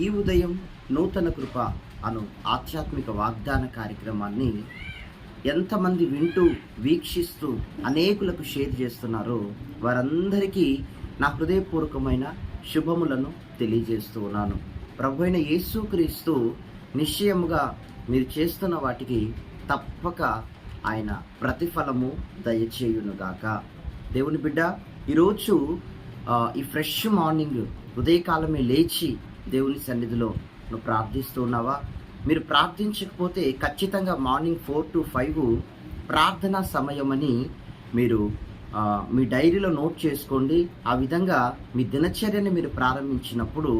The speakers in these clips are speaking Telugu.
ఈ ఉదయం నూతన కృప అను ఆధ్యాత్మిక వాగ్దాన కార్యక్రమాన్ని ఎంతమంది వింటూ వీక్షిస్తూ అనేకులకు షేర్ చేస్తున్నారో వారందరికీ నా హృదయపూర్వకమైన శుభములను తెలియజేస్తూ ఉన్నాను. ప్రభు అయిన యేసుక్రీస్తు నిశ్చయముగా మీరు చేస్తున్న వాటికి తప్పక ఆయన ప్రతిఫలము దయచేయునుగాక. దేవుని బిడ్డ ఈరోజు ఈ ఫ్రెష్ మార్నింగ్ ఉదయకాలమే లేచి దేవుని సన్నిధిలో నువ్వు ప్రార్థిస్తూ ఉన్నావా? మీరు ప్రార్థించకపోతే ఖచ్చితంగా మార్నింగ్ ఫోర్ టు ఫైవ్ ప్రార్థనా సమయం అని మీరు మీ డైరీలో నోట్ చేసుకోండి. ఆ విధంగా మీ దినచర్యని మీరు ప్రారంభించినప్పుడు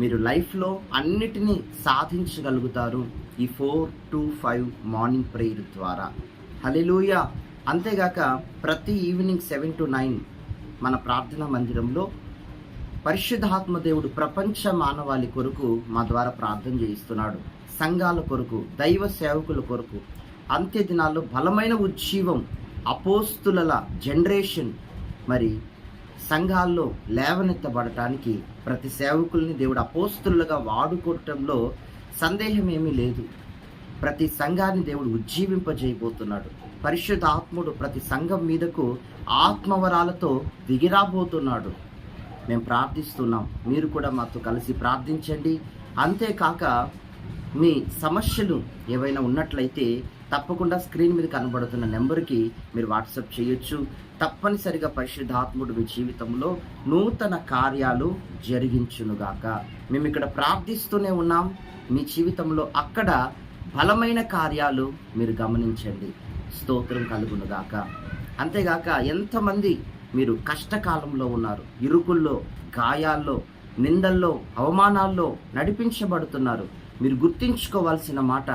మీరు లైఫ్లో అన్నిటినీ సాధించగలుగుతారు ఈ four to five morning prayer ద్వారా. హలెలూయ అంతేగాక ప్రతి ఈవినింగ్ సెవెన్ టు నైన్ మన ప్రార్థనా మందిరంలో పరిశుద్ధాత్మ దేవుడు ప్రపంచ మానవాళి కొరకు మా ద్వారా ప్రార్థన చేయిస్తున్నాడు. సంఘాల కొరకు దైవ సేవకుల కొరకు అంత్య దినాల్లో బలమైన ఉజ్జీవం అపోస్తుల జనరేషన్ మరి సంఘాల్లో లేవనెత్తబడటానికి ప్రతి సేవకుల్ని దేవుడు అపోస్తులుగా వాడుకోవటంలో సందేహమేమీ లేదు. ప్రతి సంఘాన్ని దేవుడు ఉజ్జీవింపజేయబోతున్నాడు. పరిశుద్ధ ఆత్ముడు ప్రతి సంఘం మీదకు ఆత్మవరాలతో దిగిరాబోతున్నాడు మేము ప్రార్థిస్తున్నాం. మీరు కూడా మాతో కలిసి ప్రార్థించండి. అంతేకాక మీ సమస్యలు ఏవైనా ఉన్నట్లయితే తప్పకుండా స్క్రీన్ మీద కనబడుతున్న నెంబర్కి మీరు వాట్సాప్ చేయొచ్చు. తప్పనిసరిగా పరిశుద్ధాత్ముడు మీ జీవితంలో నూతన కార్యాలు జరిగించునుగాక. మేము ఇక్కడ ప్రార్థిస్తూనే ఉన్నాం. మీ జీవితంలో అక్కడ బలమైన కార్యాలు మీరు గమనించండి. స్తోత్రం కలుగునుగాక. అంతేగాక ఎంతమంది మీరు కష్టకాలంలో ఉన్నారు ఇరుకుల్లో గాయాల్లో నిందల్లో అవమానాల్లో నడిపించబడుతున్నారు. మీరు గుర్తించుకోవాల్సిన మాట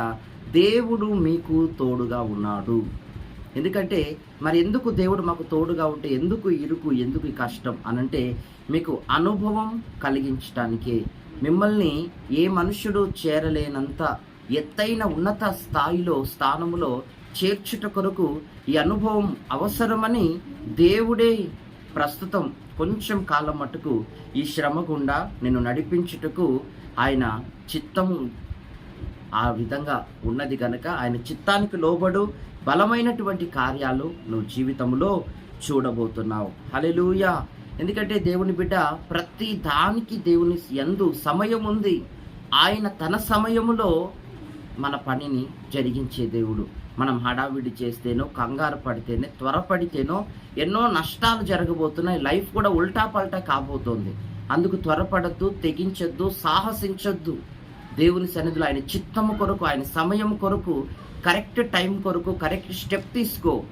దేవుడు మీకు తోడుగా ఉన్నాడు. ఎందుకంటే మరి ఎందుకు దేవుడు మాకు తోడుగా ఉంటే ఎందుకు ఇరుకు ఎందుకు కష్టం అనంటే మీకు అనుభవం కలిగించటానికే. మిమ్మల్ని ఏ మనుషుడు చేరలేనంత ఎత్తైన ఉన్నత స్థాయిలో స్థానములో చేర్చుట కొరకు ఈ అనుభవం అవసరమని దేవుడే ప్రస్తుతం కొంచెం కాలం మటుకు ఈ శ్రమ గుండా నేను నడిపించుటకు ఆయన చిత్తము ఆ విధంగా ఉన్నది కనుక ఆయన చిత్తానికి లోబడు బలమైనటువంటి కార్యాలు నువ్వు జీవితంలో చూడబోతున్నావు. హలెలూయ ఎందుకంటే దేవుని బిడ్డ ప్రతి దానికి దేవుని ఎందు సమయం ఉంది. ఆయన తన సమయములో మన పనిని జరిగించే దేవుడు. మనం హడావిడి చేస్తేనో కంగారు పడితేనే త్వరపడితేనో ఎన్నో నష్టాలు జరగబోతున్నాయి. లైఫ్ కూడా ఉల్టా పల్టా కాబోతోంది. అందుకు త్వరపడద్దు తెగించొద్దు సాహసించొద్దు. దేవుని సన్నిధిలో ఆయన చిత్తము కొరకు ఆయన సమయం కొరకు కరెక్ట్ టైం కొరకు కరెక్ట్ స్టెప్ తీసుకో.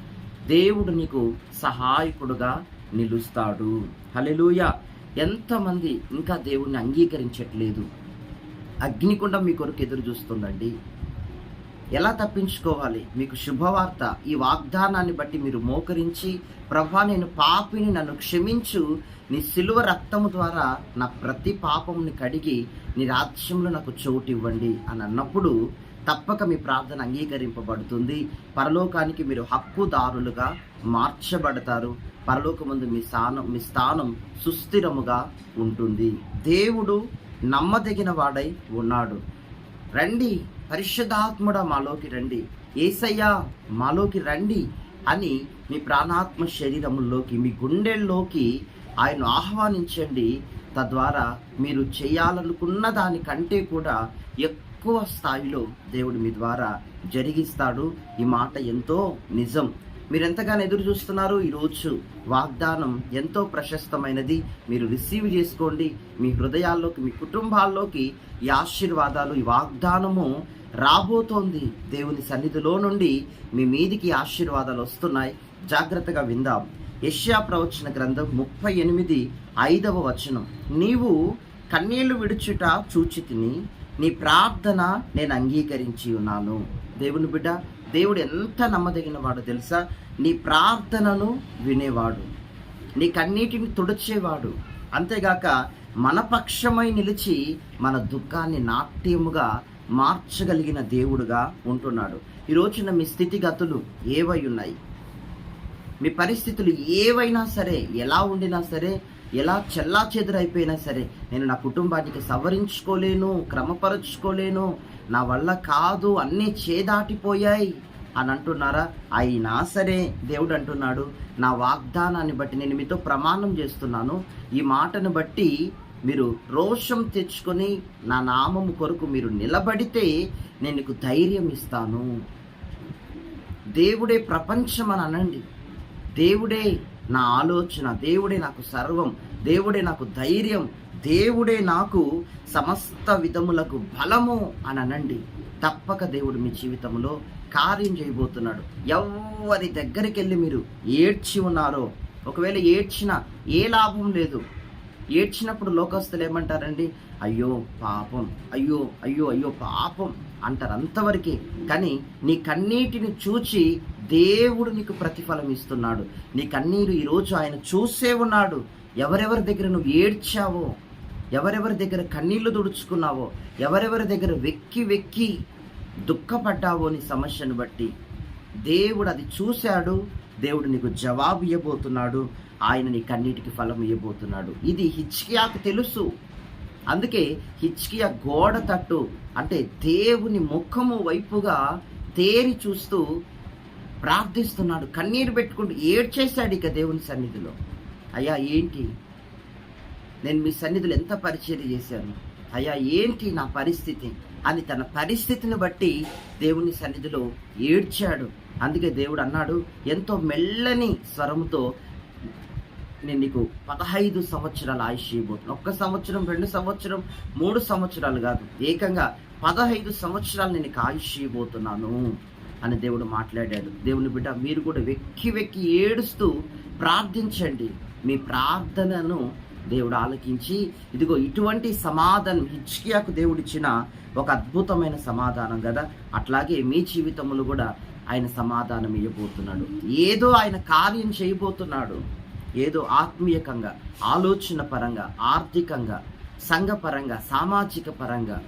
దేవుడు నీకు సహాయకుడుగా నిలుస్తాడు. హలెలూయ ఎంతమంది ఇంకా దేవుణ్ణి అంగీకరించట్లేదు. అగ్నికుండం మీ కొరకు ఎదురు చూస్తుందండి. ఎలా తప్పించుకోవాలి? మీకు శుభవార్త. ఈ వాగ్దానాన్ని బట్టి మీరు మోకరించి ప్రభా నేను పాపిని నన్ను క్షమించు. నీ సిలువ రక్తము ద్వారా నా ప్రతి పాపముని కడిగి నీ రాజ్యంలో నాకు చోటు ఇవ్వండి అని అన్నప్పుడు తప్పక మీ ప్రార్థన అంగీకరింపబడుతుంది. పరలోకానికి మీరు హక్కుదారులుగా మార్చబడతారు. పరలోకమందు మీ స్థానం మీ స్థానం సుస్థిరముగా ఉంటుంది. దేవుడు నమ్మదగిన వాడై ఉన్నాడు. రండి పరిశుద్ధాత్ముడ మాలోకి రండి ఏసయ్యా మాలోకి రండి అని మీ ప్రాణాత్మ శరీరంలోకి మీ గుండెల్లోకి ఆయన ఆహ్వానించండి. తద్వారా మీరు చేయాలనుకున్న దానికంటే కూడా ఎక్కువ స్థాయిలో దేవుడు మీ ద్వారా జరిగిస్తాడు. ఈ మాట ఎంతో నిజం. మీరు ఎంతగానో ఎదురు చూస్తున్నారు ఈరోజు వాగ్దానం ఎంతో ప్రశస్తమైనది. మీరు రిసీవ్ చేసుకోండి. మీ హృదయాల్లోకి మీ కుటుంబాల్లోకి ఈ ఆశీర్వాదాలు ఈ వాగ్దానము రాబోతోంది. దేవుని సన్నిధిలో నుండి మీ మీదికి ఆశీర్వాదాలు వస్తున్నాయి. జాగ్రత్తగా విందాం. యష్యా ప్రవచన గ్రంథం ముప్పై ఎనిమిది ఐదవ వచనం. నీవు కన్నీళ్ళు విడుచుట చూచితిని నీ ప్రార్థన నేను అంగీకరించి ఉన్నాను. దేవుని బిడ్డ దేవుడు ఎంత నమ్మదగిన వాడు తెలుసా? నీ ప్రార్థనను వినేవాడు. నీ కన్నీటిని తుడిచేవాడు. అంతేగాక మన పక్షమై నిలిచి మన దుఃఖాన్ని నాట్యముగా మార్చగలిగిన దేవుడుగా ఉంటున్నాడు. ఈ రోజున మీ స్థితిగతులు ఏవై ఉన్నాయి? మీ పరిస్థితులు ఏవైనా సరే ఎలా ఉండినా సరే ఎలా చెల్లా చెదురైపోయినా సరే నేను నా కుటుంబానికి సవరించుకోలేను క్రమపరుచుకోలేను నా వల్ల కాదు అన్నీ చేదాటిపోయాయి అని అంటున్నారా? అయినా సరే దేవుడు అంటున్నాడు నా వాగ్దానాన్ని బట్టి నేను మీతో ప్రమాణం చేస్తున్నాను. ఈ మాటను బట్టి మీరు రోషం తెచ్చుకొని నా నామము కొరకు మీరు నిలబడితే నేను నీకు ధైర్యం ఇస్తాను. దేవుడే ప్రపంచం అని అనండి. దేవుడే నా ఆలోచన దేవుడే నాకు సర్వం దేవుడే నాకు ధైర్యం దేవుడే నాకు సమస్త విధములకు బలము అని అనండి తప్పక దేవుడు మీ జీవితంలో కార్యం చేయబోతున్నాడు. ఎవరి దగ్గరికి వెళ్ళి మీరు ఏడ్చి ఉన్నారో ఒకవేళ ఏడ్చిన ఏ లాభం లేదు. ఏడ్చినప్పుడు లోకస్తులు ఏమంటారండి? అయ్యో పాపం అయ్యో అయ్యో అయ్యో పాపం అంటారు అంతవరకే. కానీ నీ కన్నీటిని చూచి దేవుడు నీకు ప్రతిఫలం ఇస్తున్నాడు. నీ కన్నీరు ఈరోజు ఆయన చూసే ఉన్నాడు. ఎవరెవరి దగ్గర నువ్వు ఏడ్చావో ఎవరెవరి దగ్గర కన్నీళ్ళు దుడుచుకున్నావో ఎవరెవరి దగ్గర వెక్కి వెక్కి దుఃఖపడ్డావో నీ సమస్యను బట్టి దేవుడు అది చూశాడు. దేవుడు నీకు జవాబు ఇవ్వబోతున్నాడు ఆయన నీ కన్నీటికి ఫలం ఇవ్వబోతున్నాడు ఇది హిచ్కియాకు తెలుసు. అందుకే హిచ్కియా గోడ తట్టు అంటే దేవుని ముఖము వైపుగా తేరి చూస్తూ ప్రార్థిస్తున్నాడు. కన్నీరు పెట్టుకుంటూ ఏడ్చేశాడు ఇక దేవుని సన్నిధిలో. అయ్యా ఏంటి? నేను మీ సన్నిధిలో ఎంత పరిచయం చేశాను? అయ్యా ఏంటి నా పరిస్థితి? అని తన పరిస్థితిని బట్టి దేవుని సన్నిధిలో ఏడ్చాడు. అందుకే దేవుడు అన్నాడు ఎంతో మెల్లని స్వరముతో నేను నీకు పదహైదు సంవత్సరాల ఆయుష్ ఇవ్వబోతున్నాను ఒక్క సంవత్సరం రెండు సంవత్సరం మూడు సంవత్సరాలు కాదు. ఏకంగా పదహైదు సంవత్సరాలు నేను ఆయుష్ ఇవ్వబోతున్నాను అని దేవుడు మాట్లాడాడు. దేవుని బిడ్డ మీరు కూడా వెక్కి వెక్కి ఏడుస్తూ ప్రార్థించండి. మీ ప్రార్థనను దేవుడు ఆలకించి ఇదిగో ఇటువంటి సమాధానం హిచ్కియాకు దేవుడిచ్చిన ఒక అద్భుతమైన సమాధానం కదా. అట్లాగే మీ జీవితంలో కూడా ఆయన సమాధానం ఇవ్వబోతున్నాడు. ఏదో ఆయన కార్యం చేయబోతున్నాడు. ఏదో ఆత్మీయకంగా ఆలోచన పరంగా ఆర్థికంగా సంఘపరంగా సామాజిక పరంగా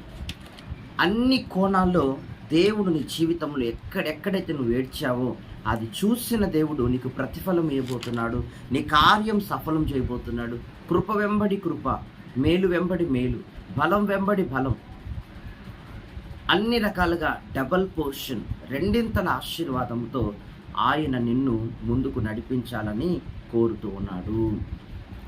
అన్ని కోణాల్లో దేవుడు నీ జీవితంలో ఎక్కడెక్కడైతే నువ్వు ఏడ్చావో అది చూసిన దేవుడు నీకు ప్రతిఫలం ఇవ్వబోతున్నాడు నీ కార్యం సఫలం చేయబోతున్నాడు. కృప వెంబడి కృప మేలు వెంబడి మేలు బలం వెంబడి బలం. అన్ని రకాలుగా డబల్ పోర్షన్ రెండింతల ఆశీర్వాదంతో ఆయన నిన్ను ముందుకు నడిపించాలని కోరుతూ ఉన్నాడు.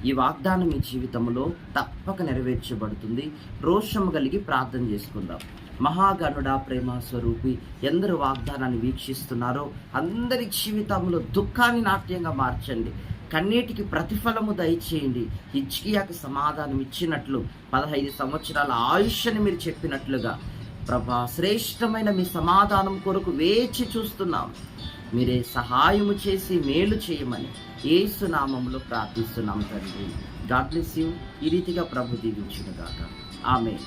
ఈ వాగ్దానం మీ జీవితంలో తప్పక నెరవేర్చబడుతుంది. రోషము కలిగి ప్రార్థన చేసుకుందాం. మహాగణుడ ప్రేమ స్వరూపి ఎందరు వాగ్దానాన్ని వీక్షిస్తున్నారో అందరి జీవితంలో దుఃఖాన్ని నాట్యంగా మార్చండి. కన్నీటికి ప్రతిఫలము దయచేయండి. హిచ్కియాకి సమాధానం ఇచ్చినట్లు పదహైదు సంవత్సరాల ఆయుష్ని మీరు చెప్పినట్లుగా ప్రభా శ్రేష్టమైన మీ సమాధానం కొరకు వేచి చూస్తున్నాం. మీరే సహాయము చేసి మేలు చేయమని ఏసు నామంలో ప్రార్థిస్తున్నాం తండ్రి. God bless you. ఈ రీతిగా ప్రభు దీవించునుగాక ఆమె